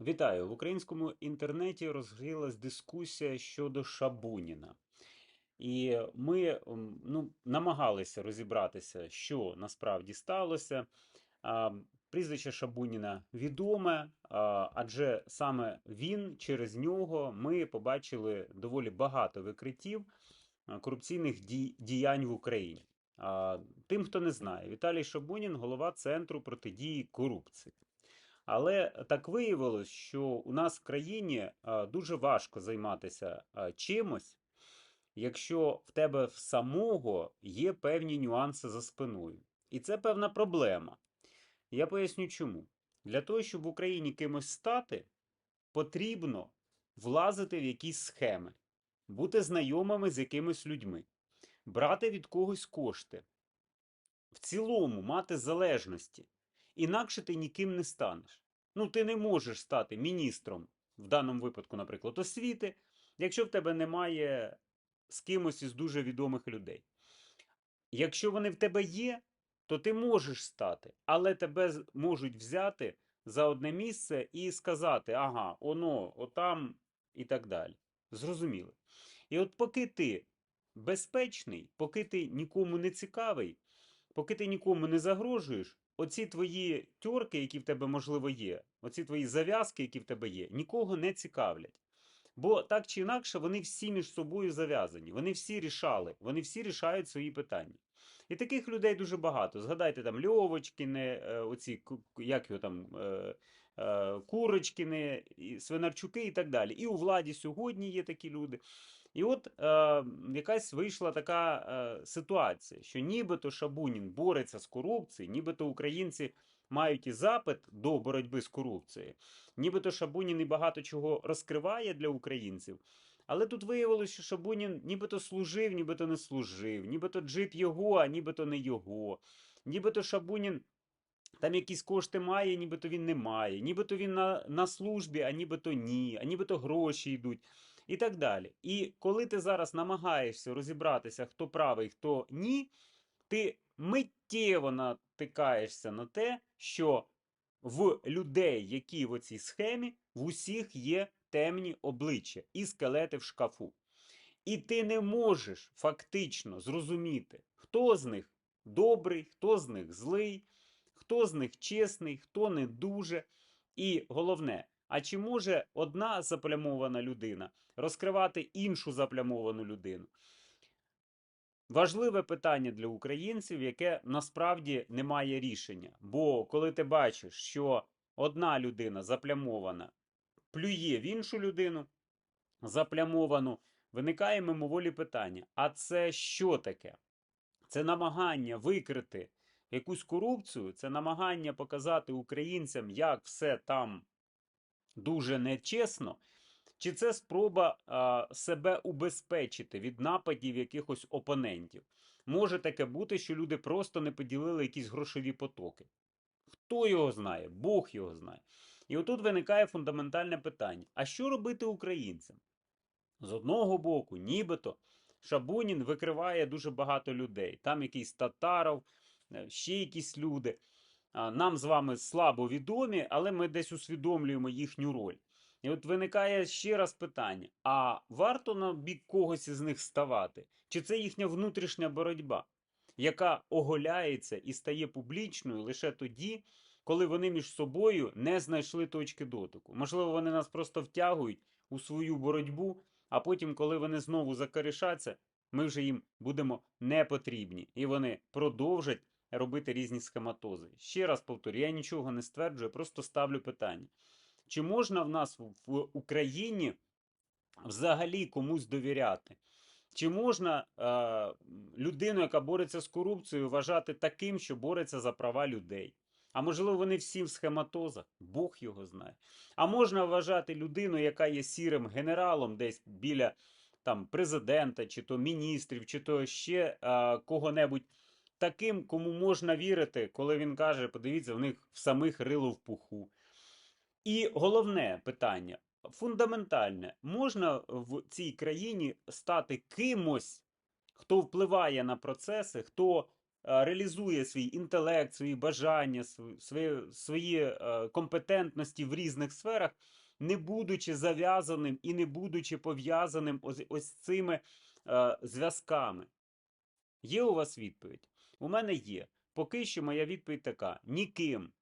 Вітаю! В українському інтернеті розгрілась дискусія щодо Шабуніна. І ми ну, намагалися розібратися, що насправді сталося. Прізвище Шабуніна відоме, адже саме він, через нього, ми побачили доволі багато викриттів корупційних діянь в Україні. Тим, хто не знає, Віталій Шабунін голова Центру протидії корупції. Але так виявилось, що у нас в країні дуже важко займатися чимось, якщо в тебе в самого є певні нюанси за спиною. І це певна проблема. Я поясню чому. Для того, щоб в Україні кимось стати, потрібно влазити в якісь схеми, бути знайомими з якимись людьми, брати від когось кошти, в цілому мати залежності. Інакше ти ніким не станеш. Ну, ти не можеш стати міністром, в даному випадку, наприклад, освіти, якщо в тебе немає з кимось із дуже відомих людей. Якщо вони в тебе є, то ти можеш стати, але тебе можуть взяти за одне місце і сказати: ага, оно, отам і так далі. Зрозуміло. І от поки ти безпечний, поки ти нікому не цікавий, поки ти нікому не загрожуєш, оці твої тьорки, які в тебе можливо є, оці твої зав'язки, які в тебе є, нікого не цікавлять. Бо так чи інакше вони всі між собою зав'язані, вони всі рішали, вони всі рішають свої питання. І таких людей дуже багато. Згадайте там Льовочкіни, е, оці як його там. е, е, Курочкіни, Свинарчуки і так далі. І у владі сьогодні є такі люди. І от е, якась вийшла така е, ситуація, що нібито Шабунін бореться з корупцією, нібито українці мають і запит до боротьби з корупцією, нібито Шабунін і багато чого розкриває для українців. Але тут виявилося, що Шабунін нібито служив, нібито не служив, нібито джип його, а нібито не його. Нібито Шабунін там якісь кошти має, нібито він не має, нібито він на, на службі, а нібито ні, а нібито гроші йдуть. І так далі. І коли ти зараз намагаєшся розібратися, хто правий, хто ні, ти миттєво натикаєшся на те, що в людей, які в оцій схемі, в усіх є темні обличчя і скелети в шкафу. І ти не можеш фактично зрозуміти, хто з них добрий, хто з них злий, хто з них чесний, хто не дуже. І головне, а чи може одна заплямована людина розкривати іншу заплямовану людину? Важливе питання для українців, яке насправді не має рішення. Бо коли ти бачиш, що одна людина заплямована плює в іншу людину, заплямовану, виникає мимоволі питання: а це що таке? Це намагання викрити якусь корупцію, це намагання показати українцям, як все там дуже нечесно, чи це спроба а, себе убезпечити від нападів якихось опонентів? Може таке бути, що люди просто не поділили якісь грошові потоки. Хто його знає? Бог його знає. І отут виникає фундаментальне питання: а що робити українцям? З одного боку, нібито Шабунін викриває дуже багато людей. Там якийсь Татаров, е, ще якісь люди. Нам з вами слабо відомі, але ми десь усвідомлюємо їхню роль. І от виникає ще раз питання: а варто на бік когось із них ставати? Чи це їхня внутрішня боротьба, яка оголяється і стає публічною лише тоді, коли вони між собою не знайшли точки дотику? Можливо, вони нас просто втягують у свою боротьбу, а потім, коли вони знову закоришаться, ми вже їм будемо не потрібні, і вони продовжать робити різні схематози. Ще раз повторю, я нічого не стверджую, просто ставлю питання. Чи можна в нас в- Україні взагалі комусь довіряти? Чи можна е, людину, яка бореться з корупцією, вважати таким, що бореться за права людей? А можливо, вони всі в схематозах, Бог його знає. А можна вважати людину, яка є сірим генералом десь біля там, президента, чи то міністрів, чи то ще е, кого-небудь таким, кому можна вірити, коли він каже: подивіться, в них в самих рило в пуху. І головне питання, фундаментальне, можна в цій країні стати кимось, хто впливає на процеси, хто е, реалізує свій інтелект, свої бажання, свої, свої е, компетентності в різних сферах, не будучи зав'язаним і не будучи пов'язаним ось, ось цими е, зв'язками. Є у вас відповідь? У мене є. Поки що моя відповідь така: ніким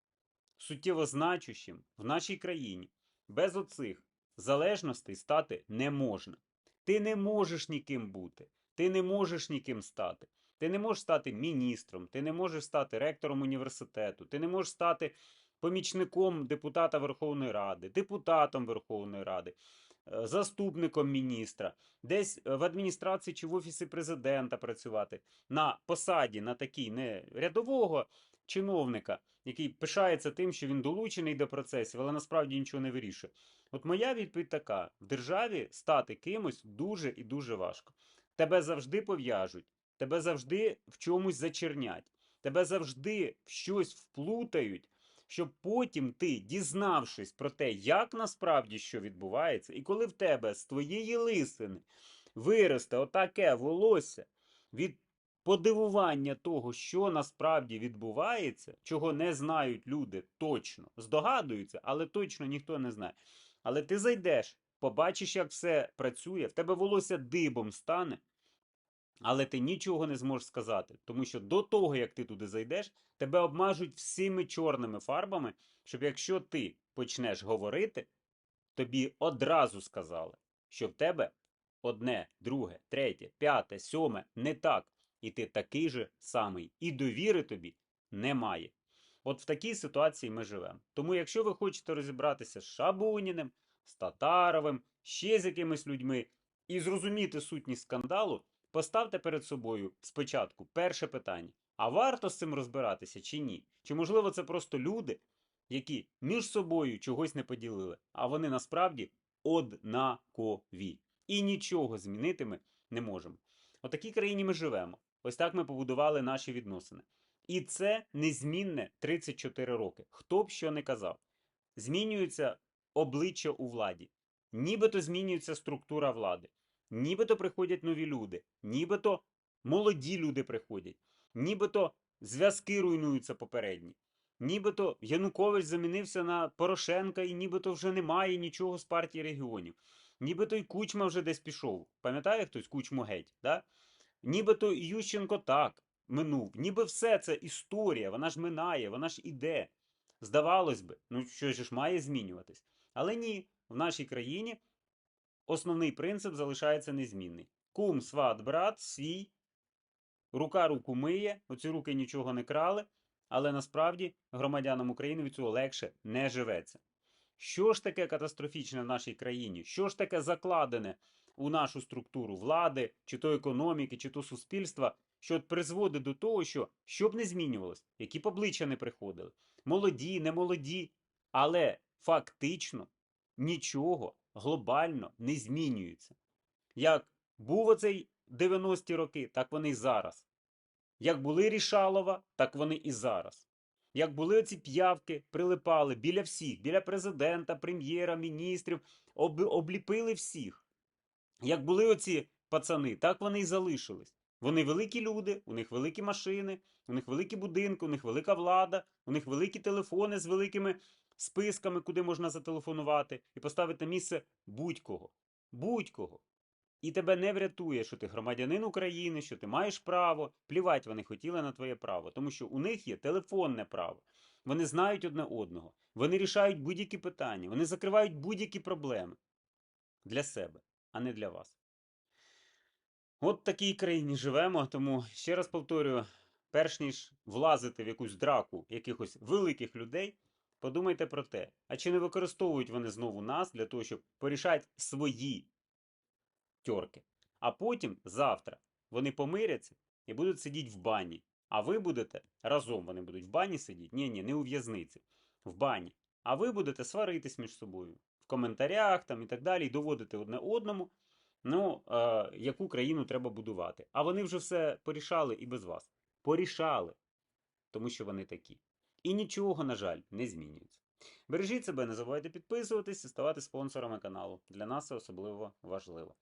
суттєво значущим в нашій країні без оцих залежностей стати не можна. Ти не можеш ніким бути, ти не можеш ніким стати. Ти не можеш стати міністром, ти не можеш стати ректором університету, ти не можеш стати помічником депутата Верховної Ради, депутатом Верховної Ради, заступником міністра, десь е, в адміністрації чи в офісі президента працювати на посаді, на такій не рядового чиновника, який пишається тим, що він долучений до процесів, але насправді нічого не вирішує. От моя відповідь така: в державі стати кимось дуже і дуже важко. Тебе завжди пов'яжуть, тебе завжди в чомусь зачернять, тебе завжди в щось вплутають, щоб потім ти, дізнавшись про те, як насправді що відбувається, і коли в тебе з твоєї лисини виросте отаке волосся від подивування того, що насправді відбувається, чого не знають люди точно, здогадуються, але точно ніхто не знає. Але ти зайдеш, побачиш, як все працює, в тебе волосся дибом стане, але ти нічого не зможеш сказати, тому що до того, як ти туди зайдеш, тебе обмажуть всіми чорними фарбами, щоб якщо ти почнеш говорити, тобі одразу сказали, що в тебе одне, друге, третє, п'яте, сьоме не так, і ти такий же самий, і довіри тобі немає. От в такій ситуації ми живемо. Тому, якщо ви хочете розібратися з Шабуніним, з Татаровим, ще з якимись людьми і зрозуміти сутність скандалу, поставте перед собою спочатку перше питання: а варто з цим розбиратися чи ні? Чи можливо це просто люди, які між собою чогось не поділили, а вони насправді однакові. І нічого змінити ми не можемо. У такій країні ми живемо. Ось так ми побудували наші відносини. І це незмінне 34 роки. Хто б що не казав. Змінюється обличчя у владі, нібито змінюється структура влади, нібито приходять нові люди, нібито молоді люди приходять, нібито зв'язки руйнуються попередні. Нібито Янукович замінився на Порошенка, і нібито вже немає нічого з партії регіонів. Нібито й Кучма вже десь пішов. Пам'ятає хтось Кучму геть? Да? Нібито і Ющенко так минув. Ніби все це історія, вона ж минає, вона ж іде. Здавалось би, ну що ж має змінюватись. Але ні, в нашій країні основний принцип залишається незмінний. Кум, сват, брат, свій, рука руку миє, оці руки нічого не крали, але насправді громадянам України від цього легше не живеться. Що ж таке катастрофічне в нашій країні? Що ж таке закладене у нашу структуру влади, чи то економіки, чи то суспільства, що призводить до того, що що б не змінювалось, які б обличчя не приходили, молоді, не молоді, але фактично нічого глобально не змінюється. Як був оцей 90-ті роки, так вони й зараз. Як були Рішалова, так вони і зараз. Як були оці п'явки, прилипали біля всіх, біля президента, прем'єра, міністрів, об, обліпили всіх. Як були оці пацани, так вони і залишились. Вони великі люди, у них великі машини, у них великі будинки, у них велика влада, у них великі телефони з великими списками, куди можна зателефонувати і поставити на місце будь-кого. Будь-кого. І тебе не врятує, що ти громадянин України, що ти маєш право. Плівать вони хотіли на твоє право, тому що у них є телефонне право. Вони знають одне одного, вони рішають будь-які питання, вони закривають будь-які проблеми для себе, а не для вас. От в такій країні живемо, тому ще раз повторюю: перш ніж влазити в якусь драку якихось великих людей, подумайте про те, а чи не використовують вони знову нас для того, щоб порішати свої тьорки. А потім завтра вони помиряться і будуть сидіти в бані. А ви будете разом вони будуть в бані сидіти? Ні, ні, не у в'язниці, в бані. А ви будете сваритись між собою в коментарях там і так далі, і доводити одне одному, ну, е, яку країну треба будувати. А вони вже все порішали і без вас. Порішали, тому що вони такі. І нічого, на жаль, не змінюється. Бережіть себе, не забувайте підписуватись і ставати спонсорами каналу. Для нас це особливо важливо.